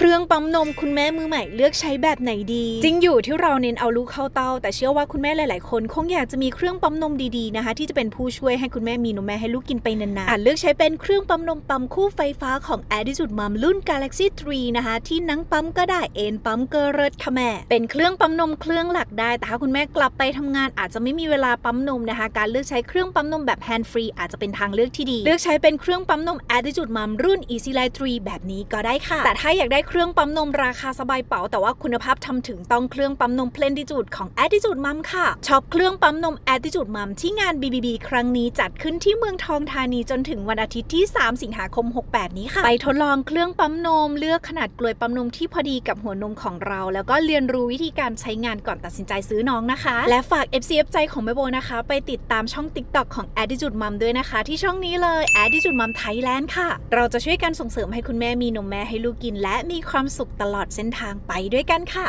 เครื่องปั๊มนมคุณแม่มือใหม่เลือกใช้แบบไหนดี จริงอยู่ที่เราเน้นเอาลูกเข้าเตาแต่เชื่อว่าคุณแม่หลาย ๆ คน คงอยากจะมีเครื่องปั๊มนมดี ๆ นะคะ ที่จะเป็นผู้ช่วยให้คุณแม่มีนมแม่ให้ลูกกินไปนานๆอาจเลือกใช้เป็นเครื่องปั๊มนมปั๊มคู่ไฟฟ้าของ Attitude Mum รุ่น Galaxy 3 นะคะ ที่นั่งปั๊มก็ได้เอ็นปั๊มก็เลิศค่ะแม่ เป็นเครื่องปั๊มนมเครื่องหลักได้ แต่ถ้าคุณแม่กลับไปทำงานอาจจะไม่มีเวลาปั๊มนมนะคะ การเลือกใช้เครื่องปั๊มนมแบบ hand free อาจจะเป็นทางเลือกที่ดี เลือกใช้เป็นเครื่องปั๊มนม Attitude Mum รุ่น Easy Life 3แบบนี้ก็ได้ค่ะ แต่ถ้าอยากได้เครื่องปั๊มนมราคาสบายเป๋าแต่ว่าคุณภาพทำถึงต้องเครื่องปั๊มนม Plenitude ของ Attitude Mum ค่ะช็อปเครื่องปั๊มนม Attitude Mum ที่งาน BBB ครั้งนี้จัดขึ้นที่เมืองทองธานีจนถึงวันอาทิตย์ที่ 3 สิงหาคม 68 นี้ค่ะ ไปทดลองเครื่องปั๊มนม เลือกขนาดกลวยปั๊มนมที่พอดีกับหัวนมของเรา แล้วก็เรียนรู้วิธีการใช้งานก่อนตัดสินใจซื้อน้องนะคะ และฝาก FCF ใจของแม่โบนะคะ ไปติดตามช่อง TikTok ของ Attitude Mum ด้วยนะคะ ที่ช่องนี้เลย Attitude Mum Thailand ค่ะ เราจะช่วยกันส่งเสริมให้คุณแม่มีนมแม่ให้ลูกกินและมีความสุขตลอดเส้นทางไปด้วยกันค่ะ